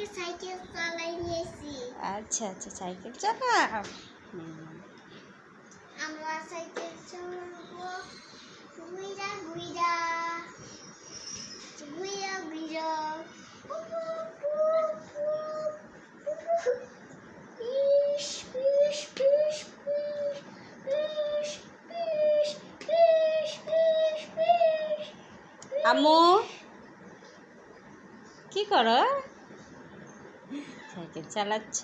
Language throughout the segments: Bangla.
আজকে নিয়েছি। আচ্ছা আচ্ছা সাইকেল চালাও আমরা সাইকেল কি করো? সাইকেল চালাচ্ছ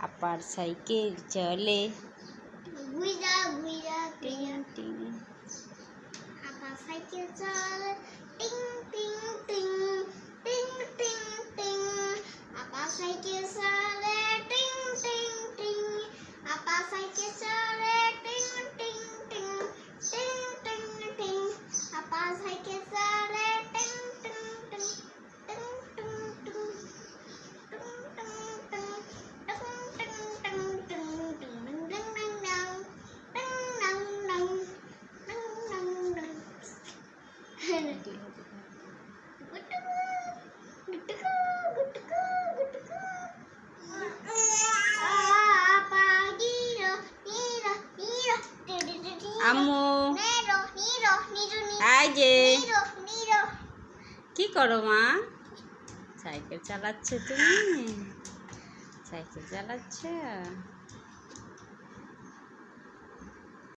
আপার সাইকেল চলে। টিং টিং সাইকেল চলে। আম্মু। আই যে. কি করো মা? সাইকেল চালাচ্ছ তুমি? সাইকেল চালাচ্ছ?